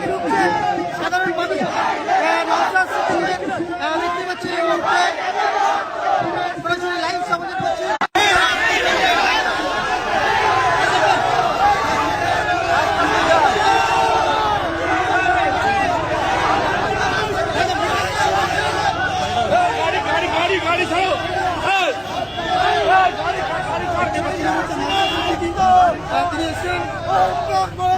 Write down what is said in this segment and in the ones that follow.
বিরুদ্ধে সাধারণ মানুষ দেখতে পাচ্ছি এবং লাইভ সমাজের করছে গাড়ি ছাড়ো গাড়ি গাড়ি গাড়ি ছাড়ো তিনি এসেছেন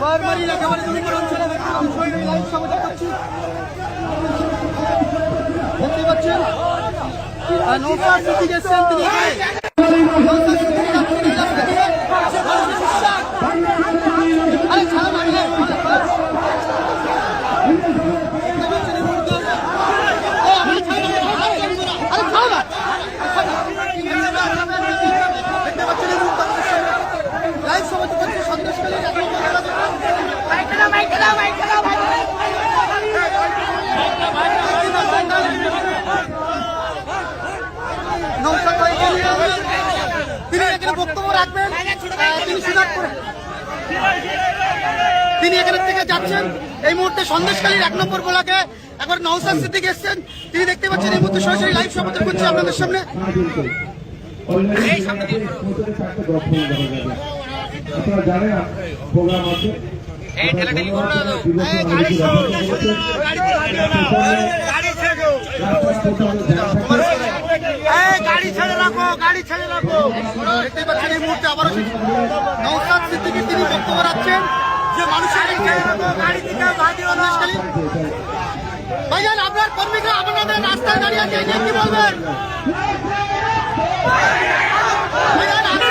বারবারই একেবারে অঞ্চলে ব্যক্তিগত বিষয় নিয়ে লাইভ সমাচার করছি দেখতে পাচ্ছেন নৌকা সিদ্দিক এসেছেন তিনি এখানে। নৌকা সিদ্দিক যাচ্ছেন এই রাস্তা দিয়ে। মানুষের উৎসাহ। আরে ছাড়ো না, আরে, দেখতে পাচ্ছেন এই মুহূর্তে। ও, আরে ছাড়ো না, আরে ছাড়ো না। দেখতে পাচ্ছেন এই মুহূর্তে আমাদের সামনে। লাইভ সমাচার করছি সন্দেশখালী এক নম্বর জেলা থেকে। নৌসাদ ভাই তিনি এখানে বক্তব্য রাখবেন আহ, তিনি সুযোগ করে তিনি এখানে থেকে যাচ্ছেন। এই মুহূর্তে সন্দেশকালীর এক নম্বর ব্লকে এখন নৌসাদ সিদ্দিক এসছেন। তিনি দেখতে পাচ্ছেন এই মুহূর্তে সরাসরি লাইভ সম্বোধন করছি আপনাদের সামনে। জানেন প্রোগ্রাম আছে এই, গাড়ি এই, গাড়ি ছেড়ে রাখো গাড়ি ছেড়ে রাখো দেখতে পাচ্ছেন এই মুহূর্তে আবারও নৌসাদ সিদ্দিকি তিনি বক্তব্য রাখছেন যে মানুষের ভাইজান, আপনার কর্মীরা আপনাদের রাস্তায় দাঁড়িয়ে আছে এই কি বলবেন? ভাইজান, আপনি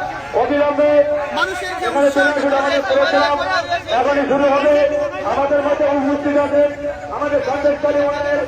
অবিলম্বে এখানে চলে আসুন আমাদের প্রোগ্রাম এখনই শুরু হবে। আমাদের মধ্যে উপস্থিত আছেন আমাদের সন্দেশকারী ওনাদের